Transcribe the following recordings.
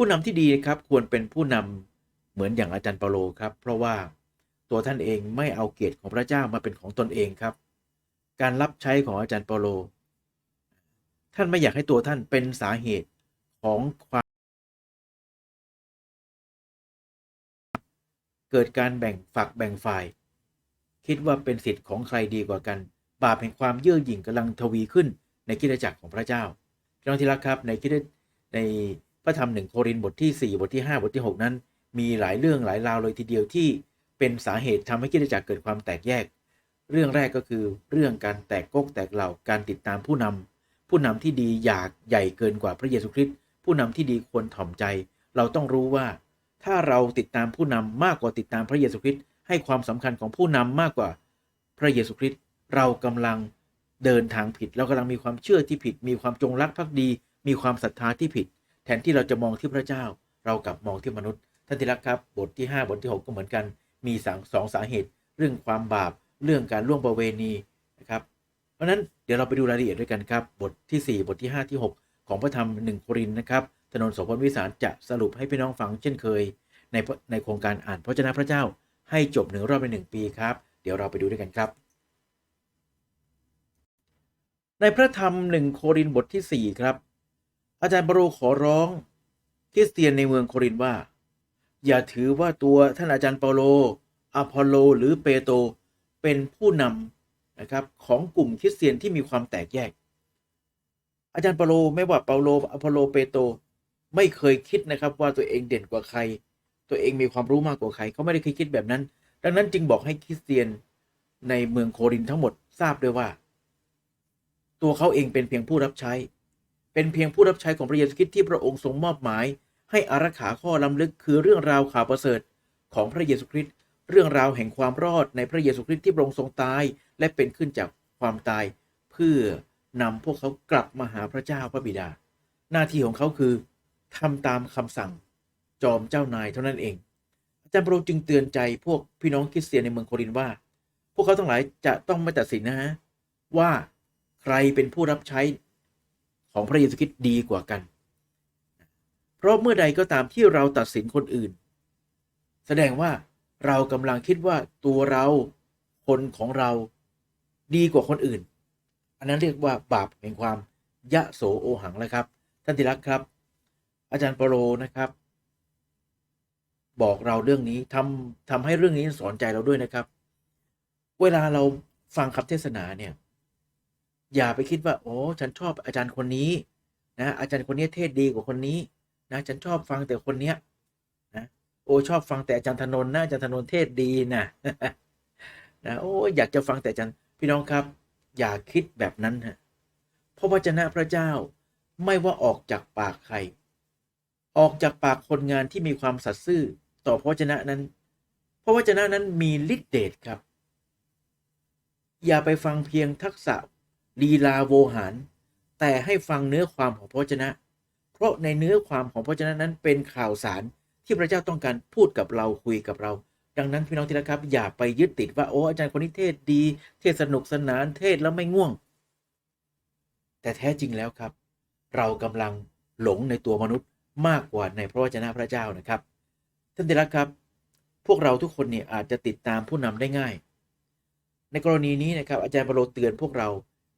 ผู้นำที่ดีครับควรเป็นผู้นำเหมือนอย่างอาจารย์เปาโลครับ เพราะว่าตัวท่านเองไม่เอาเกียรติของพระเจ้ามาเป็นของตนเองครับ การรับใช้ของอาจารย์เปาโล ท่านไม่อยากให้ตัวท่านเป็นสาเหตุของความเกิดการแบ่งฝักแบ่งฝ่าย คิดว่าเป็นสิทธิ์ของใครดีกว่ากัน บาปแห่งความเย่อหยิ่งกำลังทวีขึ้นในคริสตจักรของพระเจ้าพี่น้องที่รักครับในคริสตใน พระธรรมหนึ่งโครินธ์บทที่ 4 บทที่ 5 บทที่ 6 นั้น มีหลายเรื่องหลายราวเลยทีเดียวที่เป็นสาเหตุทำให้คริสตจักรเกิดความแตกแยก เรื่องแรกก็คือเรื่องการแตกกกแตกเหล่าการติดตามผู้นำผู้นำที่ดีอยากใหญ่เกินกว่าพระเยซูคริสต์ผู้นำที่ดีควรถ่อมใจ เราต้องรู้ว่า ถ้าเราติดตามผู้นำมากกว่าติดตามพระเยซูคริสต์ให้ความสำคัญของผู้นำมากกว่าพระเยซูคริสต์เรากำลังเดินทางผิด เรากำลังมีความเชื่อที่ผิด มีความจงรักภักดี มีความศรัทธาที่ผิด แทนที่เราจะมองที่พระเจ้า เรากลับมองที่มนุษย์ท่านที่รักครับบทที่ 5 บทที่ 6 ก็เหมือนกัน มีสองสองสาเหตุ เรื่องความบาป เรื่องการล่วงประเวณีนะครับ เพราะฉะนั้นเดี๋ยวเราไปดูรายละเอียดด้วยกันครับ บทที่ 4 บทที่ 5 ที่ 6 ของพระธรรมหนึ่งโครินนะครับถนนโสพลวิสารจะสรุปให้พี่น้องฟังเช่นเคย ในในโครงการอ่านพระเจ้าพระเจ้า ให้จบหนึ่งรอบในหนึ่งปีครับ เดี๋ยวเราไปดูด้วยกันครับในพระธรรมหนึ่งโครินบทที่ 4 ครับ อาจารย์บรูขอร้องคริสเตียนในเมืองโครินว่า อย่าถือว่าตัวท่านอาจารย์เปาโลอพอลโลหรือเปโตรเป็นผู้นำนะครับของกลุ่มคริสเตียนที่มีความแตกแยก อาจารย์เปาโลไม่ว่าเปาโลอพอลโลเปโตรไม่เคยคิดนะครับว่าตัวเองเด่นกว่าใคร ตัวเองมีความรู้มากกว่าใครเขาไม่ได้เคยคิดแบบนั้น ดังนั้นจึงบอกให้คริสเตียนในเมืองโครินทั้งหมดทราบด้วยว่า ตัวเขาเองเป็นเพียงผู้รับใช้ เป็นเพียงผู้รับใช้ของพระเยซูคริสต์ที่พระองค์ทรงมอบหมาย ให้อารักขาข้อล้ำลึกคือเรื่องราวข่าวประเสริฐของพระเยซูคริสต์เรื่องราวแห่งความรอดในพระเยซูคริสต์ที่พระองค์ทรงตาย และเป็นขึ้นจากความตาย เพื่อนำพวกเขากลับมาหาพระเจ้าพระบิดา หน้าที่ของเขาคือทำตามคำสั่ง จอมเจ้านายเท่านั้นเองอาจารย์เปโลจึงเตือนใจพวกพี่น้องคริสเตียนในเมืองโครินว่า พวกเขาทั้งหลายจะต้องไม่ตัดสินนะฮะว่าใครเป็นผู้รับใช้ ของพระเยซูคริสต์ดีกว่ากัน เพราะเมื่อใดก็ตามที่เราตัดสินคนอื่น แสดงว่าเรากำลังคิดว่าตัวเราคนของเราดีกว่าคนอื่น อันนั้นเรียกว่าบาปแห่งความยะโสโอหังแล้วครับ ท่านที่รักครับ อาจารย์เปโลนะครับ บอกเราเรื่องนี้ทำทำให้เรื่องนี้สอนใจเราด้วยนะครับ เวลาเราฟังคำเทศนาเนี่ย อย่าไปคิดว่า โอ้ฉันชอบอาจารย์คนนี้นะอาจารย์คนนี้เทศดีกว่าคนนี้นะฉันชอบฟังแต่คนเนี้ยนะโอ้ชอบฟังแต่อาจารย์ธนนท์นะอาจารย์ธนนท์เทศดีนะนะโอ้อยากจะฟังแต่อาจารย์พี่น้องครับ อย่าคิดแบบนั้นฮะเพราะวจนะพระเจ้าไม่ว่าออกจากปากใคร ออกจากปากคนงานที่มีความสัตย์ซื่อต่อพระวจนะนั้น พระวจนะนั้นมีฤทธิเดชครับ อย่าไปฟังเพียงทักษะ ลีลาโวหาร แต่ให้ฟังเนื้อความของพระวจนะ เพราะในเนื้อความของพระวจนะนั้นเป็นข่าวสารที่พระเจ้าต้องการพูดกับเราคุยกับเรา ดังนั้นพี่น้องที่รักครับ อย่าไปยึดติดว่าโอ้อาจารย์คนนี้เทศดี เทศสนุกสนานเทศแล้วไม่ง่วง แต่แท้จริงแล้วครับ เรากำลังหลงในตัวมนุษย์มากกว่าในพระวจนะพระเจ้านะครับท่านที่รักครับพวกเราทุกคนเนี่ยอาจจะติดตามผู้นำได้ง่าย ในกรณีนี้นะครับอาจารย์เปโลเตือนพวกเรา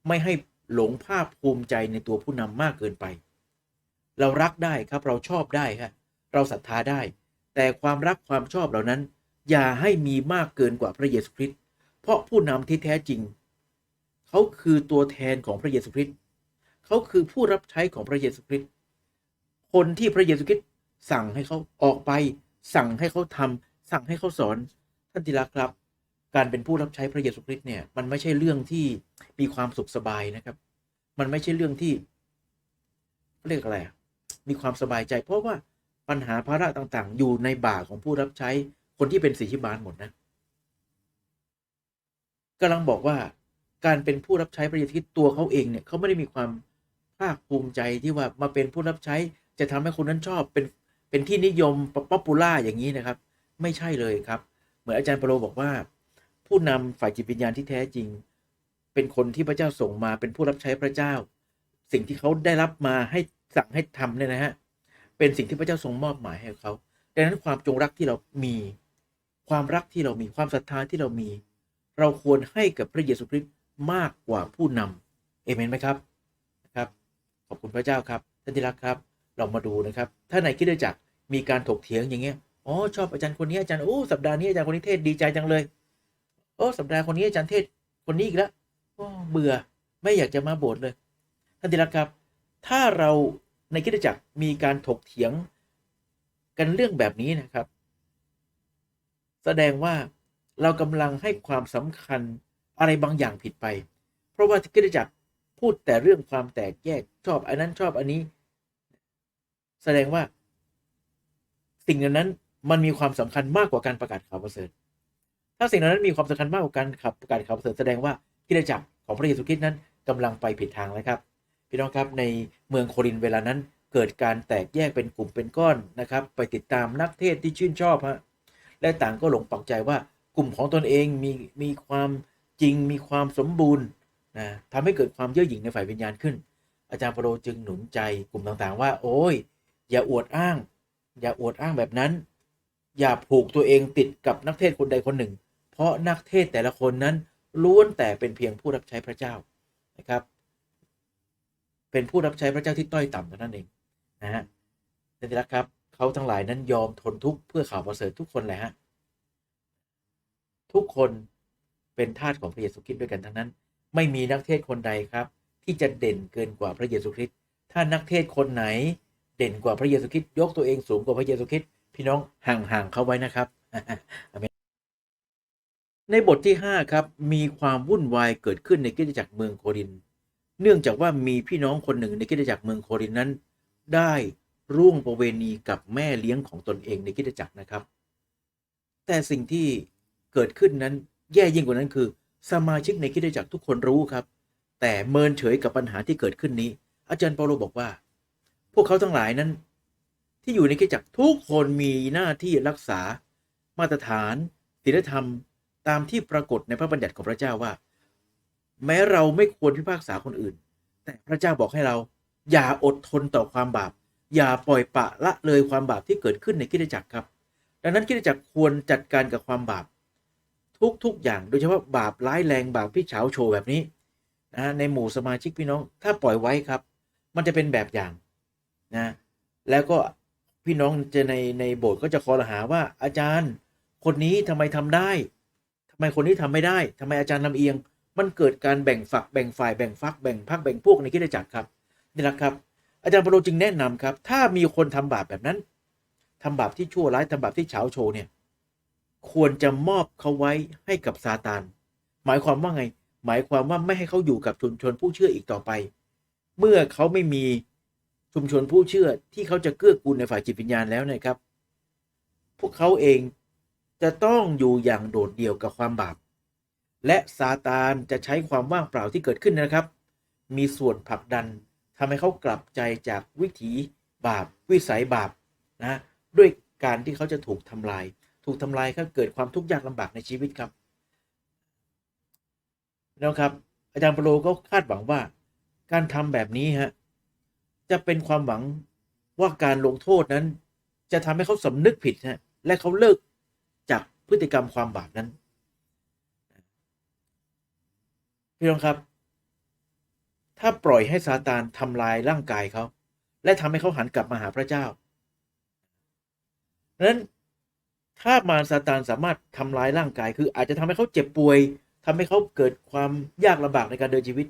ไม่ให้หลงภาคภูมิใจในตัวผู้นำมากเกินไป เรารักได้ครับเราชอบได้ครับเราศรัทธาได้ แต่ความรักความชอบเหล่านั้น อย่าให้มีมากเกินกว่าพระเยซูคริสต์เพราะผู้นำที่แท้จริง เขาคือตัวแทนของพระเยซูคริสต์เขาคือผู้รับใช้ของพระเยซูคริสต์คนที่พระเยซูคริสต์สั่งให้เขาออกไป สั่งให้เขาทำสั่งให้เขาสอนท่านที่รักครับ การเป็นผู้รับใช้พระเยซูคริสต์เนี่ยมันไม่ใช่เรื่องที่มีความสุขสบายนะครับ มันไม่ใช่เรื่องที่เรียกอะไรมีความสบายใจ เพราะว่าปัญหาภาระต่างๆ อยู่ในบ่าของผู้รับใช้คนที่เป็นสิทธิบาลหมดนะกำลังบอกว่าการเป็นผู้รับใช้พระเยซูคริสต์ตัวเขาเองเนี่ยเขาไม่ได้มีความภาคภูมิใจที่ว่ามาเป็นผู้รับใช้จะทำให้คนนั้นชอบเป็นเป็นที่นิยมป๊อปปูล่าอย่างนี้นะครับ ไม่ใช่เลยครับ เหมือนอาจารย์เปโลบอกว่า ผู้นำฝ่ายจิตวิญญาณที่แท้จริง เป็นคนที่พระเจ้าส่งมาเป็นผู้รับใช้พระเจ้า สิ่งที่เขาได้รับมาให้สั่งให้ทำเนี่ยนะฮะเป็นสิ่งที่พระเจ้าทรงมอบหมายให้เขาดังนั้นความจงรักที่เรามี ความรักที่เรามีความศรัทธาที่เรามี เราควรให้กับพระเยซูคริสต์มากกว่าผู้นำเอเมนไหมครับนะครับ ขอบคุณพระเจ้าครับท่านที่รักครับ เรามาดูนะครับ ถ้าในคิดจักมีการถกเถียงอย่างเงี้ยอ๋อชอบอาจารย์คนนี้อาจารย์โอ้สัปดาห์นี้อาจารย์คนนี้เทศดีใจจังเลย โอ้สัปดาห์คนนี้อาจารย์เทศคนนี้อีกแล้วโอ้เบื่อไม่อยากจะมาโบสถ์เลยท่านที่รักครับ ถ้าเราในคริดจักรมีการถกเถียงกันเรื่องแบบนี้นะครับ แสดงว่าเรากำลังให้ความสำคัญอะไรบางอย่างผิดไป เพราะว่าคริดจักรพูดแต่เรื่องความแตกแยกชอบอันนั้นชอบอันนี้ แสดงว่า สิ่งนั้นมันมีความสำคัญมากกว่าการประกาศข่าวประเสริฐ ถ้าสิ่งนั้นมีความสำคัญมากกว่าการขับกาศข่าวเสริฐแสดงว่าคริดจักของพระเยซูคริสต์นั้นกำลังไปผิดทางแล้วครับ พี่น้องครับในเมืองโครินเวลานั้นเกิดการแตกแยกเป็นกลุ่มเป็นก้อนนะครับไปติดตามนักเทศที่ชื่นชอบฮะและต่างก็หลงปักใจว่ากลุ่มของตนเองมีมีความจริงมีความสมบูรณ์นะทำให้เกิดความเย่อหยิ่งในฝ่ายวิญญาณขึ้น อาจารย์เปาโลจึงหนุนใจกลุ่มต่างๆ ว่า โอ้ย อย่าอวดอ้าง อย่าอวดอ้างแบบนั้น อย่าผูกตัวเองติดกับนักเทศคนใดคนหนึ่ง ราะนักเทศแต่ละคนนั้นล้วนแต่เป็นเพียงผู้รับใช้พระเจ้านะครับ เป็นผู้รับใช้พระเจ้าที่ต้อยต่ำเท่านั้นเองนะฮะท่นที่รักครับเขาทั้งหลายนั้นยอมทนทุกข์เพื่อข่าวประเสริฐทุกคนแหละฮะทุกคนเป็นทาสของพระเยซูคริสต์ด้วยกันทั้งนั้น ไม่มีนักเทศคนใดครับ ที่จะเด่นเกินกว่าพระเยซูคริสต์ถ้านักเทศคนไหนเด่นกว่าพระเยซูคริสต์ยกตัวเองสูงกว่าพระเยซูคริสต์พี่น้องห่างๆเขาไว้นะครับอเมน ในบทที่ 5 ครับ มีความวุ่นวายเกิดขึ้นในคริสตจักรเมืองโคริน เนื่องจากว่ามีพี่น้องคนหนึ่งในคริสตจักรเมืองโครินนั้น ได้ร่วงประเวณีกับแม่เลี้ยงของตนเองในคริสตจักรนะครับ แต่สิ่งที่เกิดขึ้นนั้นแย่ยิ่งกว่านั้นคือ สมาชิกในคริสตจักรทุกคนรู้ครับ แต่เมินเฉยกับปัญหาที่เกิดขึ้นนี้ อาจารย์เปาโลบอกว่า พวกเขาทั้งหลายนั้น ที่อยู่ในคริสตจักรทุกคนมีหน้าที่รักษา มาตรฐานศีลธรรม ตามที่ปรากฏในพระบัญญัติของพระเจ้าว่า แม้เราไม่ควรพิพากษาคนอื่น แต่พระเจ้าบอกให้เรา อย่าอดทนต่อความบาป อย่าปล่อยปะละเลยความบาปที่เกิดขึ้นในคริสตจักรครับ ดังนั้นคริสตจักรควรจัดการกับความบาป ทุกๆอย่างโดยเฉพาะบาปร้ายแรงบาปที่เฉาโชว์แบบนี้นะในหมู่สมาชิกพี่น้อง ถ้าปล่อยไว้ครับ มันจะเป็นแบบอย่างนะแล้วก็พี่น้องจะในในโบสถ์ก็จะคอรหาว่าอาจารย์ คนนี้ทำไมทำได้ ไมคนนี้ทำไม่ได้ทำไมอาจารย์ลำเอียง มันเกิดการแบ่งฝักแบ่งฝ่ายแบ่งฟักแบ่งพรรคแบ่งพวกในคริสตจักรครับนี่แหละครับ อาจารย์ปาโลจึงแนะนำครับ ถ้ามีคนทำบาปแบบนั้นทำบาปที่ชั่วร้ายทำบาปที่เฉาโชว์เนี่ยควรจะมอบเขาไว้ให้กับซาตาน หมายความว่าไง หมายความว่าไม่ให้เขาอยู่กับชุมชนผู้เชื่ออีกต่อไป เมื่อเขาไม่มีชุมชนผู้เชื่อที่เขาจะเกื้อกูลในฝ่ายจิตวิญญาณแล้วนะครับ พวกเขาเอง จะต้องอยู่อย่างโดดเดี่ยวกับความบาป และซาตานจะใช้ความว่างเปล่าที่เกิดขึ้นนะครับ มีส่วนผลักดันทำให้เขากลับใจจากวิถีบาป วิสัยบาปนะด้วยการที่เขาจะถูกทำลาย ถูกทำลายก็เกิดความทุกข์ยากลำบากในชีวิตครับนะครับอาจารย์เปโลก็คาดหวังว่า การทำแบบนี้ฮะจะเป็นความหวังว่าการลงโทษนั้น จะทำให้เขาสำนึกผิดฮะและเขาเลิก พฤติกรรมความบาปนั้น พี่น้องครับ ถ้าปล่อยให้ซาตานทำลายร่างกายเขา และทำให้เขาหันกลับมาหาพระเจ้าดังนั้นถ้ามารซาตานสามารถทำลายร่างกายคือ อาจจะทำให้เขาเจ็บป่วยทำให้เขาเกิดความยากลำบากในการเดินชีวิต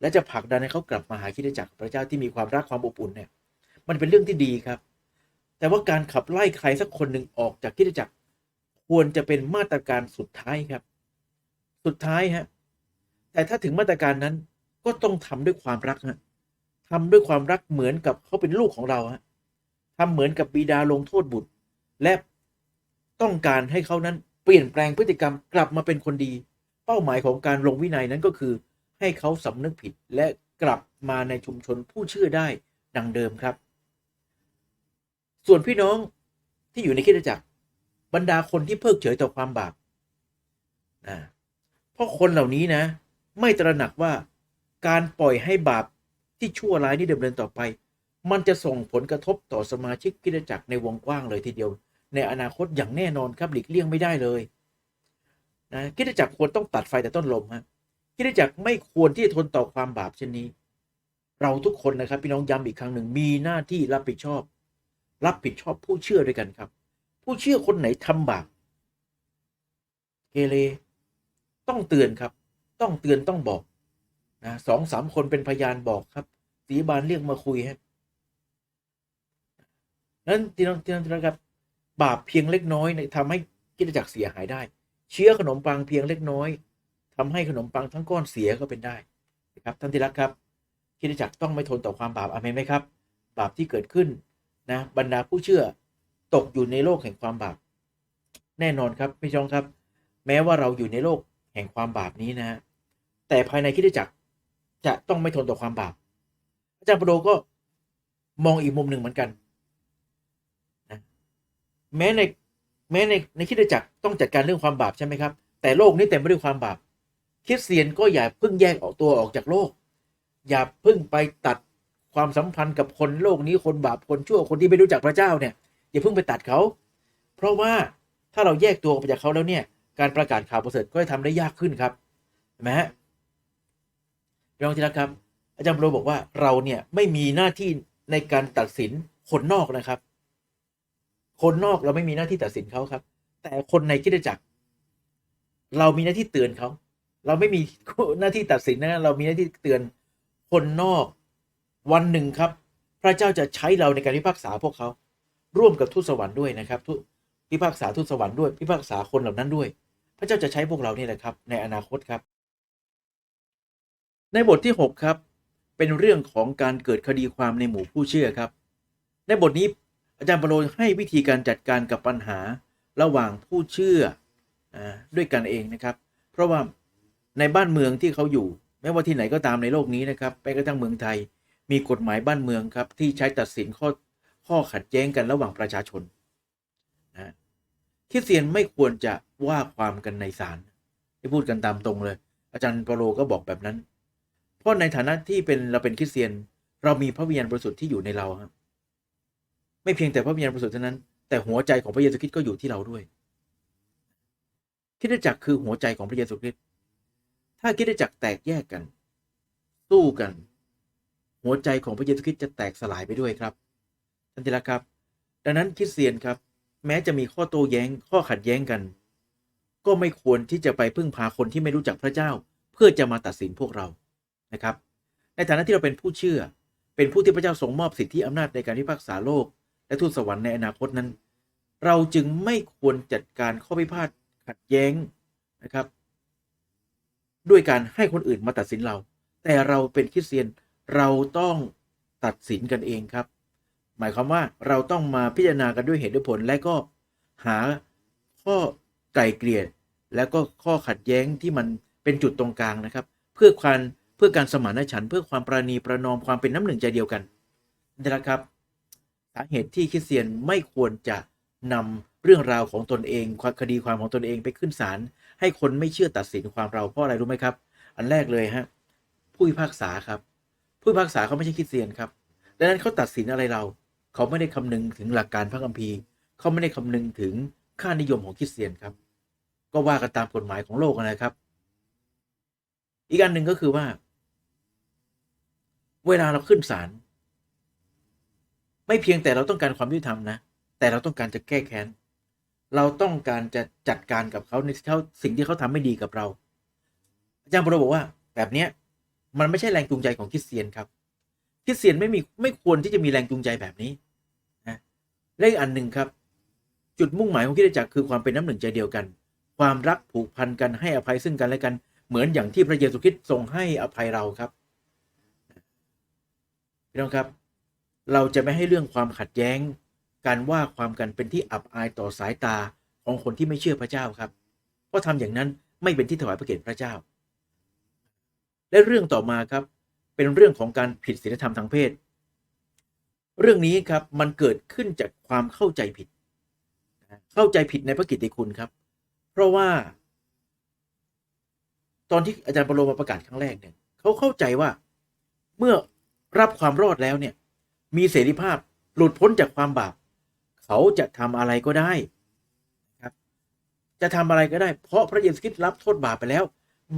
และจะผลักดันให้เขากลับมาหาคริสตจักรพระเจ้าที่มีความรักความอบอุ่นเนี่ย มันเป็นเรื่องที่ดีครับ แต่ว่าการขับไล่ใครสักคนหนึ่งออกจากคริสตจักร ควรจะเป็นมาตรการสุดท้ายครับ สุดท้ายฮะแต่ถ้าถึงมาตรการนั้นก็ต้องทำด้วยความรักฮะทำด้วยความรักเหมือนกับเขาเป็นลูกของเราฮะทำเหมือนกับบิดาลงโทษบุตร และต้องการให้เขานั้นเปลี่ยนแปลงพฤติกรรมกลับมาเป็นคนดี เป้าหมายของการลงวินัยนั้นก็คือ ให้เขาสำนึกผิดและกลับมาในชุมชนผู้เชื่อได้ดังเดิมครับ ส่วนพี่น้องที่อยู่ในคริสตจักร บรรดาคนที่เพิกเฉยต่อความบาปนะเพราะคนเหล่านี้นะ ไม่ตระหนักว่าการปล่อยให้บาปที่ชั่วร้ายนี้ดำเนินต่อไป มันจะส่งผลกระทบต่อสมาชิกคริสตจักรในวงกว้างเลยทีเดียว ในอนาคตอย่างแน่นอนครับหลีกเลี่ยงไม่ได้เลยนะคริสตจักรควรต้องตัดไฟแต่ต้นลมฮะคริสตจักรไม่ควรที่จะทนต่อความบาปเช่นนี้ เราทุกคนนะครับพี่น้องย้ำอีกครั้งหนึ่งมีหน้าที่รับผิดชอบ รับผิดชอบผู้เชื่อด้วยกันครับ ผู้เชื่อคนไหนทำบาปเกเรต้องเตือนครับ ต้องเตือนต้องบอกนะสองสามคนเป็นพยานบอกครับสีบานเรียกมาคุยฮะนั้นที่น้องที่น้องที่น้องครับ บาปเพียงเล็กน้อยเนี่ยทำให้กิจจักรเสียหายได้ เชื้อขนมปังเพียงเล็กน้อยทำให้ขนมปังทั้งก้อนเสียก็เป็นได้นะครับท่านที่รักครับกิจจักรต้องไม่ทนต่อความบาปอเมนไหมครับ บาปที่เกิดขึ้นนะบรรดาผู้เชื่อ ตกอยู่ในโลกแห่งความบาป แน่นอนครับพี่น้องครับ แม้ว่าเราอยู่ในโลกแห่งความบาปนี้นะ แต่ภายในคริสตจักรจะต้องไม่ทนต่อความบาป อาจารย์ปโดก็มองอีกมุมหนึ่งเหมือนกันนะแม้ในแม้ในในคริสตจักรต้องจัดการเรื่องความบาปใช่ไหมครับ แต่โลกนี้เต็มไปด้วยความบาปคริสเตียนก็อย่าเพิ่งแยกออกตัวออกจากโลก อย่าเพิ่งไปตัดความสัมพันธ์กับคนโลกนี้คนบาปคนชั่วคนที่ไม่รู้จักพระเจ้าเนี่ย อย่าเพิ่งไปตัดเขา เพราะว่าถ้าเราแยกตัวออกไปจากเขาแล้วเนี่ย การประกาศข่าวประเสริฐก็จะทำได้ยากขึ้นครับเห็นไหมฮะพี่น้องที่รักครับ อาจารย์โปรบอกว่าเราเนี่ยไม่มีหน้าที่ในการตัดสินคนนอกนะครับ คนนอกเราไม่มีหน้าที่ตัดสินเขาครับ แต่คนในคริสตจักร เรามีหน้าที่เตือนเขา เราไม่มีหน้าที่ตัดสินนะเรามีหน้าที่เตือนคนนอกวันหนึ่งครับ พระเจ้าจะใช้เราในการพิพากษาพวกเขา ร่วมกับทูตสวรรค์ด้วยนะครับทูตพิพากษาทูตสวรรค์ด้วยพิพากษาคนเหล่านั้นด้วย พระเจ้าจะใช้พวกเรานี่แหละครับ ในอนาคตครับ ในบทที่ 6 ครับ เป็นเรื่องของการเกิดคดีความในหมู่ผู้เชื่อครับ ในบทนี้อาจารย์ปโลให้วิธีการจัดการกับปัญหาระหว่างผู้เชื่ออด้วยกันเองนะครับ เพราะว่าในบ้านเมืองที่เขาอยู่ ไม่ว่าที่ไหนก็ตามในโลกนี้นะครับไปกระทั่งเมืองไทยมีกฎหมายบ้านเมืองครับที่ใช้ตัดสินข้อ ข้อขัดแย้งกันระหว่างประชาชนนะคริสเตียนไม่ควรจะว่าความกันในศาลที่พูดกันตามตรงเลย อาจารย์เปาโลก็บอกแบบนั้น เพราะในฐานะที่เป็นเราเป็นคริสเตียน เรามีพระวิญญาณบริสุทธิ์ที่อยู่ในเราครับไม่เพียงแต่พระวิญญาณบริสุทธิ์เท่านั้นแต่หัวใจของพระเยซูคริสต์ก็อยู่ที่เราด้วยคริสตจักรคือหัวใจของพระเยซูคริสต์ ถ้าคริสตจักรแตกแยกกัน สู้กัน หัวใจของพระเยซูคริสต์จะแตกสลายไปด้วยครับ ท่านที่รักครับ ดังนั้นคริสเตียนครับ แม้จะมีข้อโต้แย้งข้อขัดแย้งกัน ก็ไม่ควรที่จะไปพึ่งพาคนที่ไม่รู้จักพระเจ้า เพื่อจะมาตัดสินพวกเรานะครับ ในฐานะที่เราเป็นผู้เชื่อ เป็นผู้ที่พระเจ้าทรงมอบสิทธิอำนาจในการพิพากษาโลก และทูตสวรรค์ในอนาคตนั้น เราจึงไม่ควรจัดการข้อพิพาทขัดแย้งนะครับ ด้วยการให้คนอื่นมาตัดสินเรา แต่เราเป็นคริสเตียนเราต้องตัดสินกันเองครับ หมายความว่าเราต้องมาพิจารณากันด้วยเหตุด้วยผล และก็หาข้อไกลเกลี่ยแล้วก็ข้อขัดแย้งที่มันเป็นจุดตรงกลางนะครับ เพื่อความเพื่อการสมานฉันท์เพื่อความประนีประนอมความเป็นน้ำหนึ่งใจเดียวกันนี่แหละครับสาเหตุที่คริสเตียนไม่ควรจะนำเรื่องราวของตนเองความคดีความของตนเองไปขึ้นศาลให้คนไม่เชื่อตัดสินความเราเพราะอะไรรู้ไหมครับ อันแรกเลยฮะผู้พิพากษาครับ ผู้พิพากษาเขาไม่ใช่คริสเตียนครับดังนั้นเขาตัดสินอะไรเรา เขาไม่ได้คำนึงถึงหลักการพระคัมภีร์ เขาไม่ได้คำนึงถึงค่านิยมของคริสเตียนครับ ก็ว่ากันตามกฎหมายของโลกนะครับ อีกอันหนึ่งก็คือว่า เวลาเราขึ้นศาลไม่เพียงแต่เราต้องการความยุติธรรมนะ แต่เราต้องการจะแก้แค้น เราต้องการจะจัดการกับเขาในเขาสิ่งที่เขาทำไม่ดีกับเรา อาจารย์ปรบอกว่า แบบเนี้ยมันไม่ใช่แรงจูงใจของคริสเตียนครับ คริสเตียนไม่มีไม่ควรที่จะมีแรงจูงใจแบบนี้นะและอีกอันหนึ่งครับ จุดมุ่งหมายของคริสตจักรคือความเป็นน้ำหนึ่งใจเดียวกัน ความรักผูกพันกันให้อภัยซึ่งกันและกันเหมือนอย่างที่พระเยซูคริสต์ทรงให้อภัยเราครับพี่น้องครับ เราจะไม่ให้เรื่องความขัดแย้ง การว่าความกันเป็นที่อับอายต่อสายตาของคนที่ไม่เชื่อพระเจ้าครับ เพราะทำอย่างนั้นไม่เป็นที่ถวายพระเกียรติพระเจ้า และเรื่องต่อมาครับ เป็นเรื่องของการผิดศีลธรรมทางเพศ เรื่องนี้ครับมันเกิดขึ้นจากความเข้าใจผิด เข้าใจผิดในพระกิตติคุณครับ เพราะว่า ตอนที่อาจารย์ปรโลมาประกาศครั้งแรกเนี่ยเขาเข้าใจว่าเมื่อรับความรอดแล้วเนี่ย มีเสรีภาพหลุดพ้นจากความบาป เขาจะทำอะไรก็ได้ครับ จะทำอะไรก็ได้ เพราะพระเยซูคริสต์รับโทษบาปไปแล้ว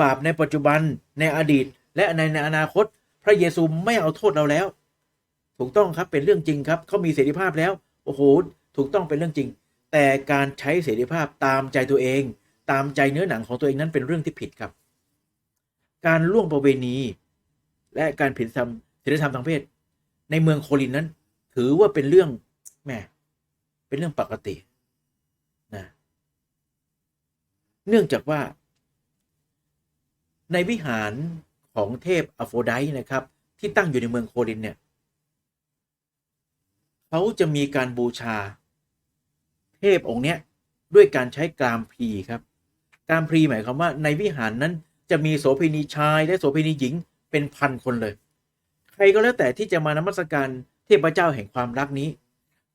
บาปในปัจจุบันในอดีตและในในอนาคต พระเยซูไม่เอาโทษเราแล้ว ถูกต้องครับเป็นเรื่องจริงครับเขามีเสรีภาพแล้วโอ้โหถูกต้องเป็นเรื่องจริง แต่การใช้เสรีภาพตามใจตัวเอง ตามใจเนื้อหนังของตัวเองนั้นเป็นเรื่องที่ผิดครับ การล่วงประเวณี และการผิดธรรมศีลธรรมทางเพศ ในเมืองโคลินนั้น ถือว่าเป็นเรื่องแหมเป็นเรื่องปกตินะเนื่องจากว่า ในวิหาร ของเทพอโฟไดนะครับ ที่ตั้งอยู่ในเมืองโคลินเนี่ยเขาจะมีการบูชา เทพองค์เนี้ยด้วยการใช้กรามพรีครับกรามพรีหมายความว่าในวิหารนั้นจะมีโสเภณีชายและโสเภณีหญิงเป็นพันคนเลย ใครก็แล้วแต่ที่จะมานมัสการเทพเจ้าแห่งความรักนี้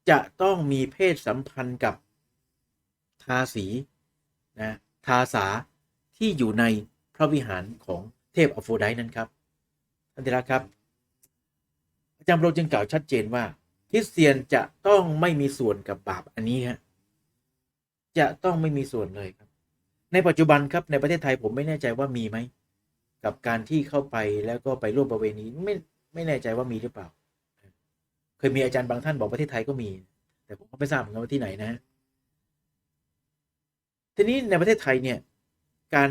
จะต้องมีเพศสัมพันธ์กับทาสีนะทาสาที่อยู่ในพระวิหารของ เทพอโฟไดนั้นครับท่านที่รักครับ อาจารย์โปรจึงกล่าวชัดเจนว่าคริสเตียนจะต้องไม่มีส่วนกับบาปอันนี้ฮะจะต้องไม่มีส่วนเลยครับ ในปัจจุบันครับในประเทศไทยผมไม่แน่ใจว่ามีไหมกับการที่เข้าไปแล้วก็ไปร่วมประเวณีไม่ไม่แน่ใจว่ามีหรือเปล่า เคยมีอาจารย์บางท่านบอกประเทศไทยก็มี แต่ผมก็ไม่ทราบเหมือนกันว่าที่ไหนนะ ทีนี้ในประเทศไทยเนี่ย การ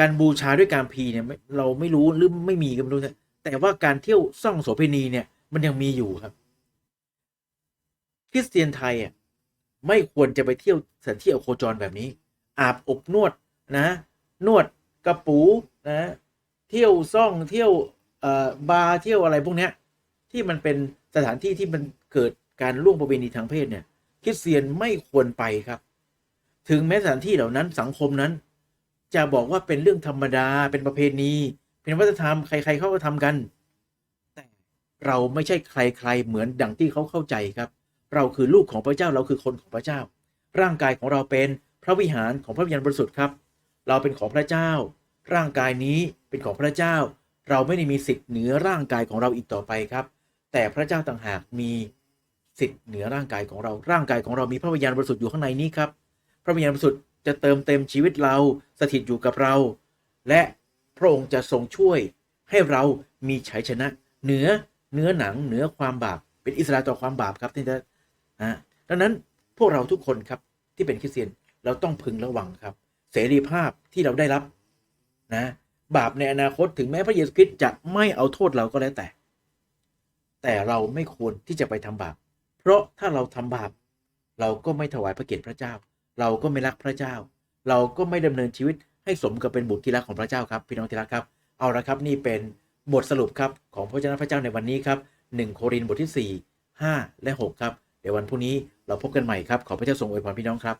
การบูชาด้วยการพีเนี่ยไม่เราไม่รู้หรือไม่มีก็ไม่รู้นะแต่ว่าการเที่ยวซ่องโสเภณีเนี่ยมันยังมีอยู่ครับ คริสเตียนไทยอะไม่ควรจะไปเที่ยวสถานที่อโคจรแบบนี้ อาบอบนวดนะ นวดกระปูนะ เที่ยวซ่องเที่ยวเอ่อบาร์เที่ยวอะไรพวกเนี้ยที่มันเป็นสถานที่ที่มันเกิดการล่วงประเวณีทางเพศเนี่ยคริสเตียนไม่ควรไปครับ ถึงแม้สถานที่เหล่านั้นสังคมนั้น จะบอกว่าเป็นเรื่องธรรมดาเป็นประเพณี เป็นวัฒนธรรมใคร ๆเขาก็ทำกัน แต่เราไม่ใช่ใครๆเหมือนดังที่เขาเข้าใจครับ เราคือลูกของพระเจ้าเราคือคนของพระเจ้า ร่างกายของเราเป็นพระวิหารของพระวิญญาณบริสุทธิ์ครับ เราเป็นของพระเจ้า ร่างกายนี้เป็นของพระเจ้า เราไม่ได้มีสิทธิ์เหนือร่างกายของเราอีกต่อไปครับ แต่พระเจ้าต่างหากมีสิทธิ์เหนือร่างกายของเรา ร่างกายของเรามีพระวิญญาณบริสุทธิ์อยู่ข้างในนี้ครับ พระวิญญาณบริสุทธิ์ จะเติมเต็มชีวิตเราสถิตอยู่กับเรา และพระองค์จะทรงช่วยให้เรามีชัยชนะ เหนือเนื้อหนังเหนือความบาปเป็นอิสระต่อความบาปครับที่จะนะดังนั้นพวกเราทุกคนครับที่เป็นคริสเตียนเราต้องพึงระวังครับ เสรีภาพที่เราได้รับนะบาปในอนาคตถึงแม้พระเยซูคริสต์จะไม่เอาโทษเราก็แล้วแต่ แต่เราไม่ควรที่จะไปทำบาป เพราะถ้าเราทำบาป เราก็ไม่ถวายพระเกียรติพระเจ้า เราก็ไม่รักพระเจ้า เราก็ไม่ดำเนินชีวิตให้สมกับเป็นบุตรที่รักของพระเจ้าครับพี่น้องที่รักครับ เอาละครับนี่เป็นบทสรุปครับของพระเจ้าพระเจ้าในวันนี้ครับ1โครินธ์บทที่ 4 5 และ 6 ครับ เดี๋ยววันพรุ่งนี้เราพบกันใหม่ครับ ขอพระเจ้าทรงอวยพรพี่น้องครับ